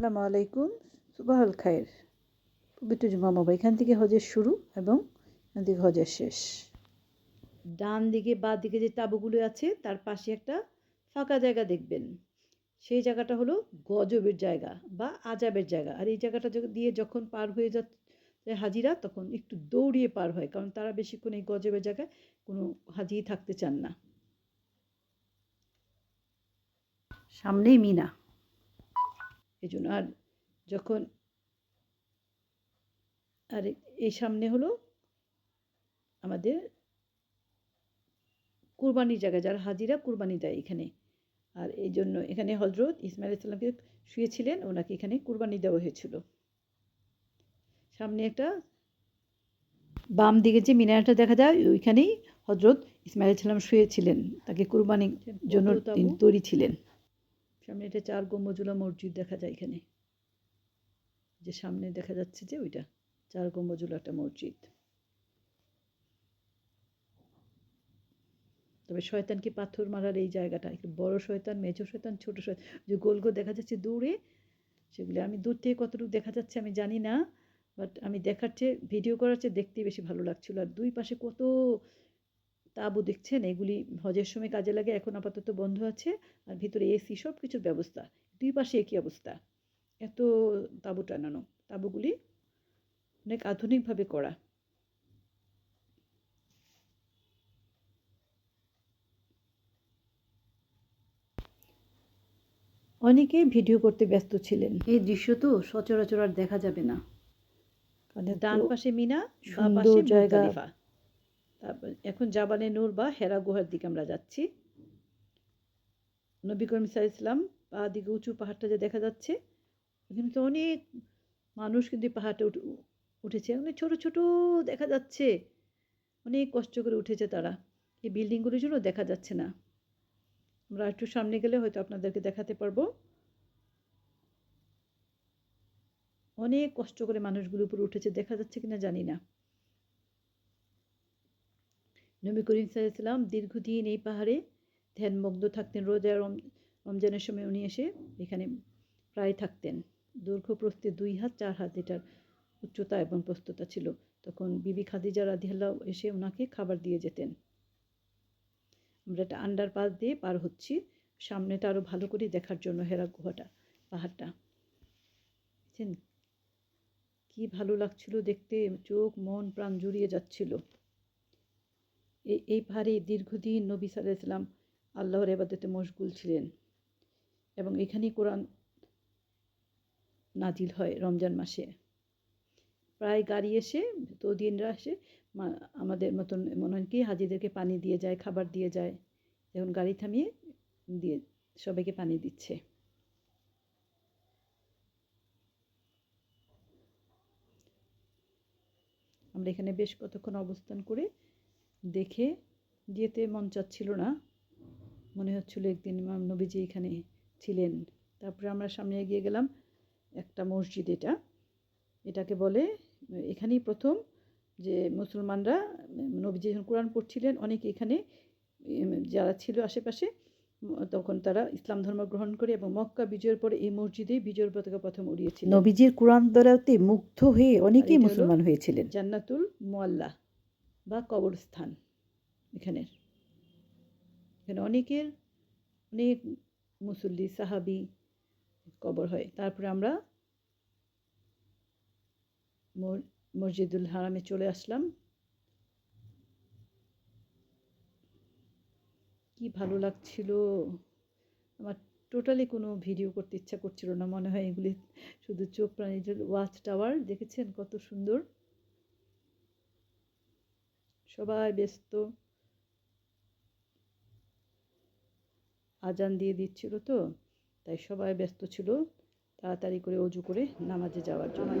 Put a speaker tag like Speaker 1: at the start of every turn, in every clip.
Speaker 1: আসসালামু আলাইকুম, সুবাহল খায়ের পবিত্র জুমা মাবা এখান থেকে হজের শুরু এবং এখান থেকে হজের শেষ। ডান দিকে বা দিকে যে তাঁবুগুলো আছে, তার পাশে একটা ফাঁকা জায়গা দেখবেন। সেই জায়গাটা হলো গজবের জায়গা বা আজাবের জায়গা। আর এই জায়গাটা দিয়ে যখন পার হয়ে যাচ্ছে হাজিরা, তখন একটু দৌড়িয়ে পার হয়, কারণ তারা বেশিক্ষণ এই গজবের জায়গায় কোনো হাজি থাকতে চান না। সামনেই মিনা। এই জন্য আর যখন আর এই সামনে হলো আমাদের কুরবানির জায়গা যারা হাজিরা কুরবানি দেয় এখানে। আর এই জন্য এখানে হজরত ইসমাইল ইসলামকে শুয়েছিলেন ওনাকে এখানে কুরবানি দেওয়া হয়েছিল। সামনে একটা বাম দিকে যে মিনারটা দেখা যায় ওইখানেই হজরত ইসমাইল ইসলাম শুয়েছিলেন। তাকে কুরবানির জন্য তিনি তৈরি ছিলেন। সামনে এটা চার গম্বুজুলা মসজিদ দেখা যায় এখানে। যে সামনে দেখা যাচ্ছে যে ওইটা, চার গম্বুজুলা একটা মসজিদ। তবে শয়তানকে পাথর মারার এই জায়গাটা? একটু বড় শয়তান মেজো শয়তান, ছোট শয়তান। যে গোল গোল দেখা যাচ্ছে দূরে, সেগুলো আমি দূর থেকে কতটুকু দেখা যাচ্ছে আমি জানি না বাট আমি দেখার চেয়ে ভিডিও করার চেয়ে দেখতেই বেশি ভালো লাগছিল। আর দুই পাশে কত তাঁবু দেখছেন এগুলি হজের সময় কাজে লাগে এখন আপাতত বন্ধ আছে আর ভিতরে এসি সব কিছুর ব্যবস্থা দুই পাশে একই অবস্থা। এত তাঁবু টানানো তাঁবুগুলি অনেক আধুনিকভাবে করা। অনেকেই ভিডিও করতে ব্যস্ত ছিলেন। এই দৃশ্য তো সচরাচর আর দেখা যাবে না। ডান পাশে মিনা
Speaker 2: সুন্দর জায়গা।
Speaker 1: এখন জাবানে নূর বা হেরা গুহার দিকে আমরা যাচ্ছি। নবী করিম ইসলাম পা দিকে উঁচু পাহাড়টা যে দেখা যাচ্ছে, এখানে তো অনেক মানুষ কিন্তু পাহাড়টা উঠে, উঠেছে। অনেক ছোট ছোট দেখা যাচ্ছে। অনেক কষ্ট করে উঠেছে তারা। এই বিল্ডিংগুলোর জন্য দেখা যাচ্ছে না। আমরা একটু সামনে গেলে হয়তো আপনাদেরকে দেখাতে পারব। অনেক কষ্ট করে মানুষগুলো উপরে উঠেছে, দেখা যাচ্ছে কিনা জানি না। নবী করিম সাল্লাম দীর্ঘদিন এই পাহাড়ে ধ্যানমগ্ন থাকতেন। রোজা রম- রমজানের সময় উনি এসে এখানে প্রায় থাকতেন। দৈর্ঘ্য প্রস্থে দুই হাত, চার হাত এটার উচ্চতা এবং প্রস্ততা ছিল। তখন বিবি খাদিজা রাদিহাল্লাহ এসে ওনাকে খাবার দিয়ে যেতেন। আমরা একটা আন্ডার পাস দিয়ে পার হচ্ছি। সামনেটা আরও ভালো করে দেখার জন্য হেরা গুহাটা, পাহাড়টা। বুঝছেন? কি ভালো লাগছিল দেখতে। চোখ, মন, প্রাণ জুড়িয়ে যাচ্ছিল। এই এই পাহাড়ে দীর্ঘদিন নবী সাল্লাহ ইসলাম আল্লাহর এবাদতে মশগুল ছিলেন এবং এখানেই কোরআন নাজিল হয় রমজান মাসে। প্রায় গাড়ি এসে তো দিনরা এসে আমাদের মতন মনে হয় কি হাজিদেরকে পানি দিয়ে যায়, খাবার দিয়ে যায়। এখন গাড়ি থামিয়ে দিয়ে সবাইকে পানি দিচ্ছে। আমরা এখানে বেশ কতক্ষণ অবস্থান করে দেখে যেতে মন চাচ্ছিল না। মনে হচ্ছিল একদিন ইমাম নবীজি এখানে ছিলেন। তারপরে আমরা সামনে এগিয়ে গেলাম একটা মসজিদ এটা। এটাকে বলে এখানেই প্রথম যে মুসলমানরা নবীজি যখন কোরআন পড়ছিলেন অনেকে এখানে যারা ছিল আশেপাশে তখন তারা ইসলাম ধর্ম গ্রহণ করে এবং মক্কা বিজয়ের পরে এই মসজিদে বিজয়ের পতাকা প্রথম উড়িয়েছিল
Speaker 2: নবীজির কোরআন দ্বারাতে মুগ্ধ হয়ে অনেকেই মুসলমান হয়েছিলেন।
Speaker 1: জান্নাতুল মোয়াল্লা বা কবরস্থান এখানের। এখানে অনেকের অনেক মুসল্লি, সাহাবি কবর হয়। তারপরে আমরা মসজিদুল হারামে চলে আসলাম। কি ভালো লাগছিল? আমার টোটালি কোনো ভিডিও করতে ইচ্ছা করছিল না। মনে হয় এগুলি শুধু চোখ প্রাণী ওয়াচ টাওয়ার, দেখেছেন কত সুন্দর? সবাই ব্যস্ত। আজান দিয়ে দিচ্ছিল তো, তাই সবাই ব্যস্ত ছিল। তাড়াতাড়ি করে অজু করে নামাজে যাওয়ার জন্য।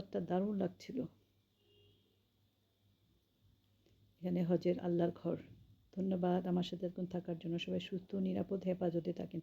Speaker 1: টাওয়ারটা দারুণ লাগছিল। এখানে হজের আল্লাহর ঘর। ধন্যবাদ আমার সাথে এখন থাকার জন্য। সবাই সুস্থ, নিরাপদ, হেফাজতে থাকেন।